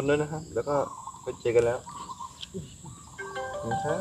นด้วยนะครับ แล้วก็ไปเจอกันแล้วนะครับ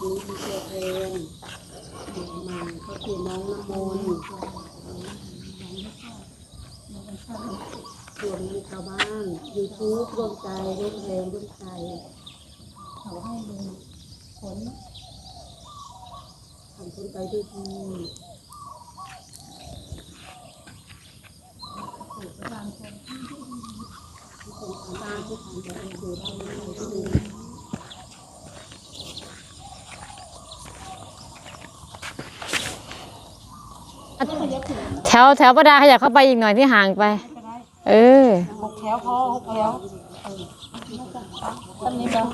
มีดีเจเพลงมาก็คือน้องน้ำมนต์ส่วนมีชาวบ้านยูทูบร่วมใจร่วมแรงร่วมใจเขาให้ลุงผลทำคนไปด้วยดี บางคน คนทางบ้านที่ทำจะดูได้ไม่ดู แถวแถวประดาขยับเข้าไปอีกหน่อยที่ห่างไป เออหกแถวพอหกแถวต้นนี้บ้าง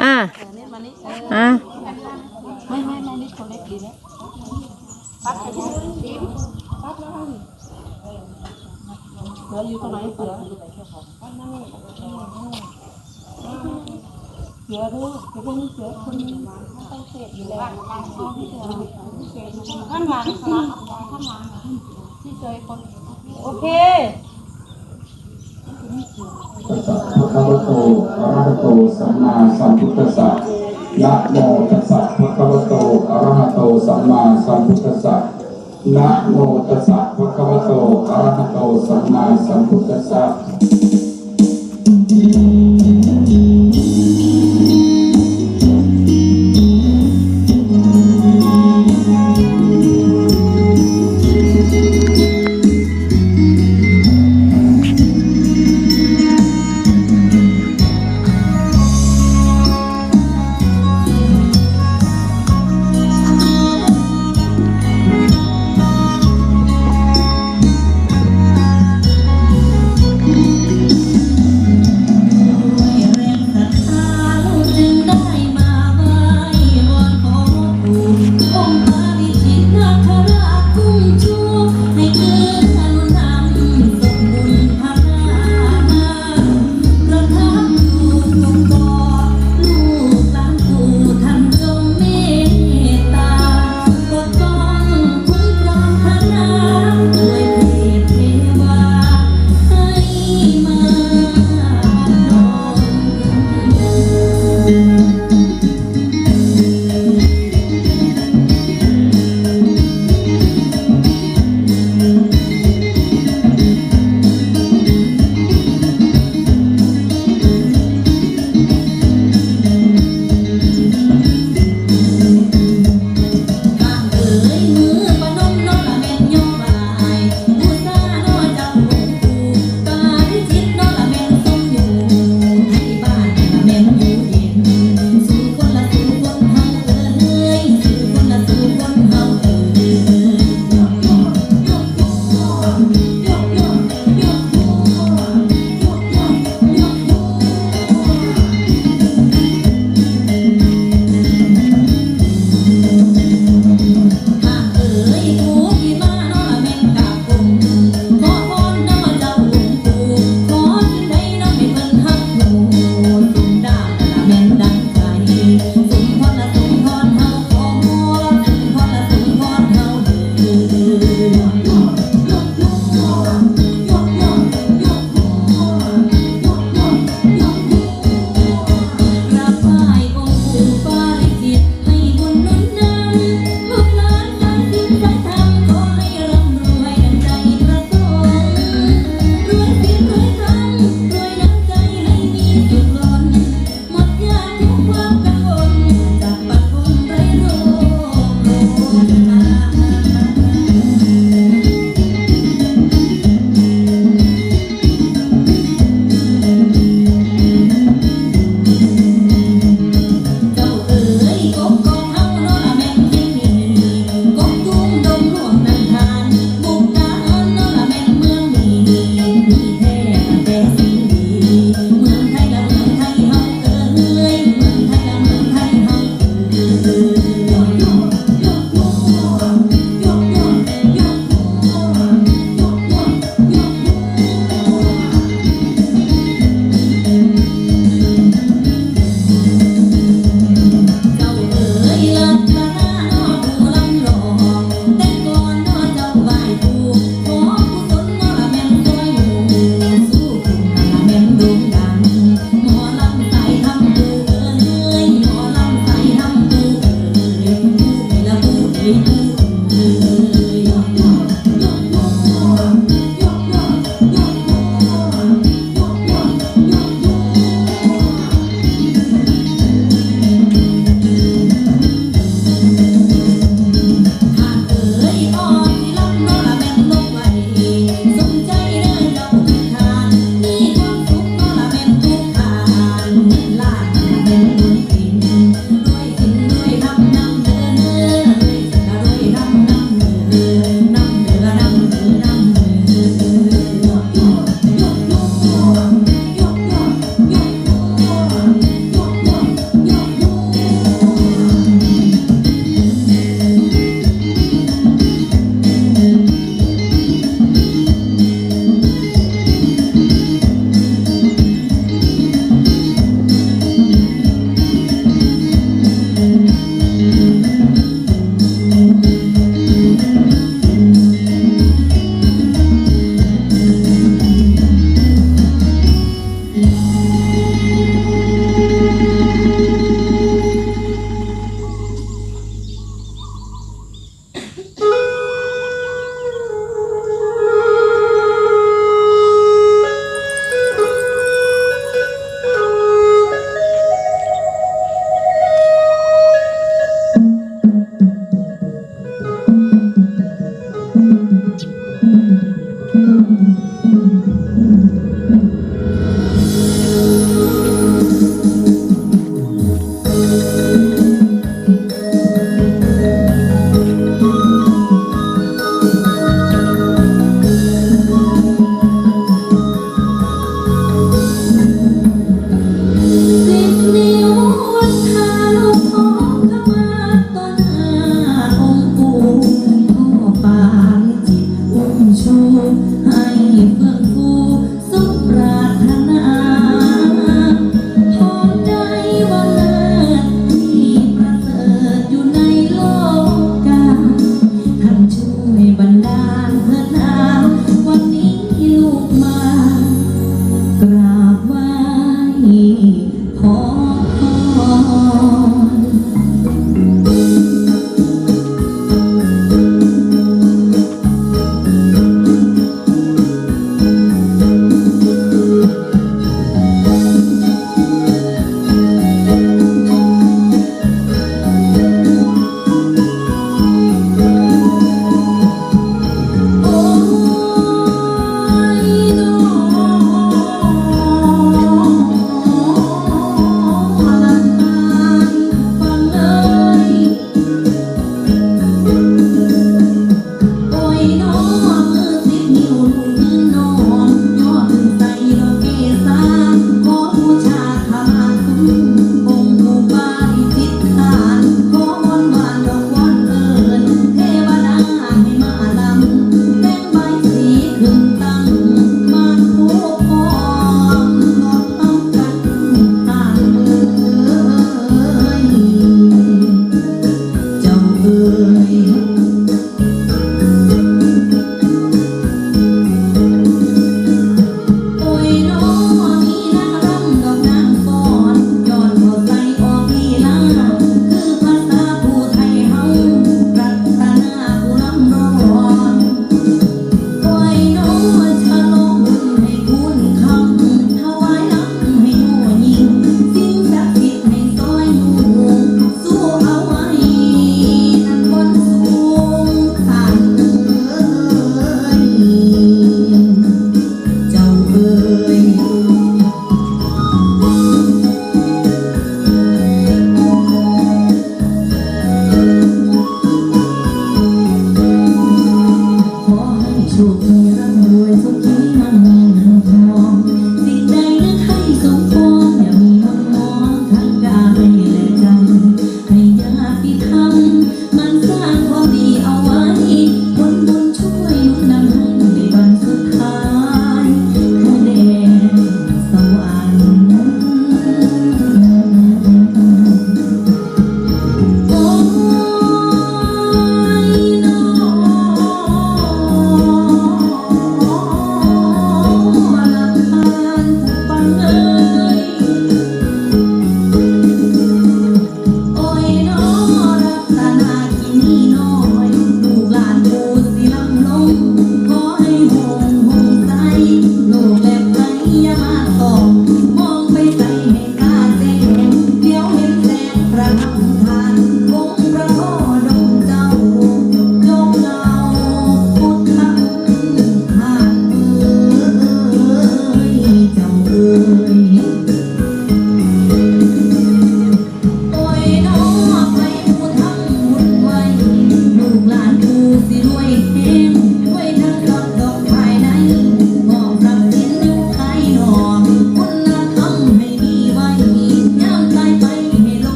อะนี่มานี่อะไม่ไม่ไม่นี่คนเล็กดีแล้วปัดไปที่ดิมปัดแล้วเหลืออยู่ตรงไหนเสือเสือดูเดี๋ยวพวกนี้เสือคนนี้ต้องเสพอยู่แล้วข้างหลังข้างหลังข้างหลังที่เจอคนโอเคตัสสะภะคะวะโตอะระหะโตสัมมาสัมพุทธัสสะนะโมตัสสะภะคะวะโตอะระหะโตสัมมาสัมพุทธัสสะนะโมตัสสะภะคะวะโตอะระหะโตสัมมาสัมพุทธัสสะ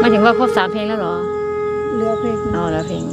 มาถึงว่าครบสามเพลงแล้วหรอเหลือเพลงอ๋อเหลือเพลง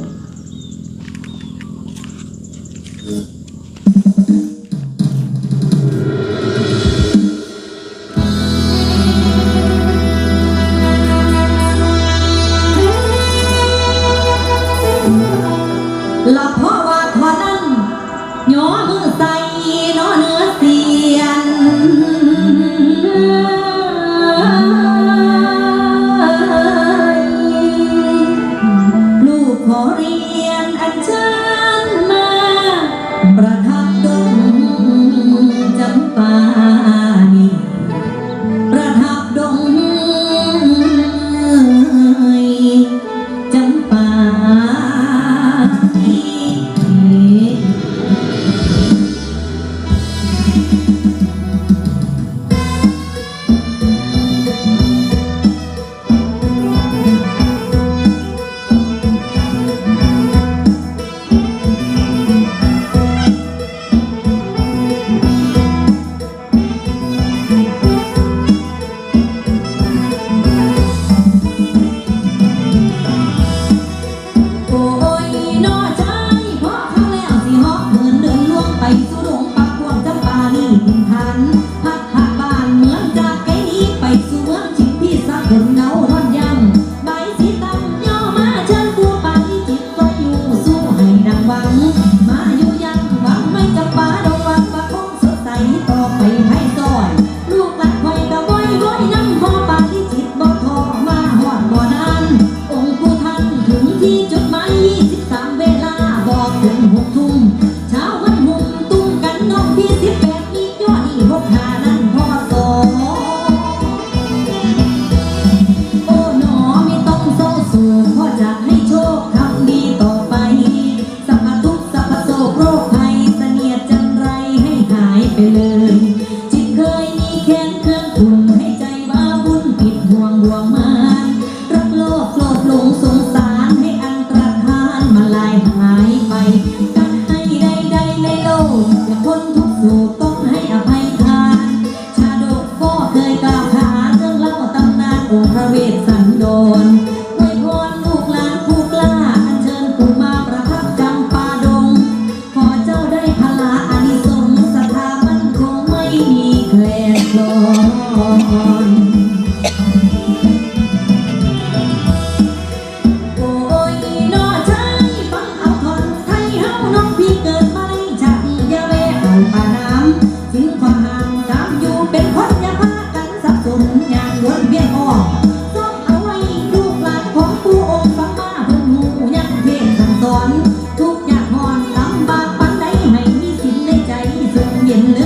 Dios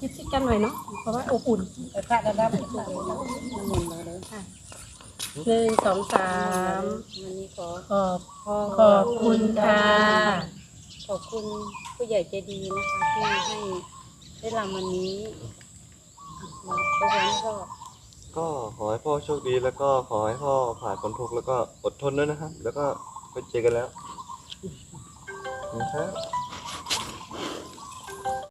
คิดชิดกันหน่อยเนาะเพราะว่าอบอุ่นไปพระระดับน้ำมนต์มาเลยค่ะหนึ่งสองสามวันนี้ขอขอบขอบคุณค่ะขอบคุณผู้ใหญ่ใจดีนะคะที่ให้ได้รำวันนี้อะมาไปวันก็ก็ขอให้พ่อโชคดีแล้วก็ขอให้พ่อผ่านพ้นทุกข์แล้วก็อดทนด้วยนะครับ แล้วก็ไปเจอกันแล้วนะครับ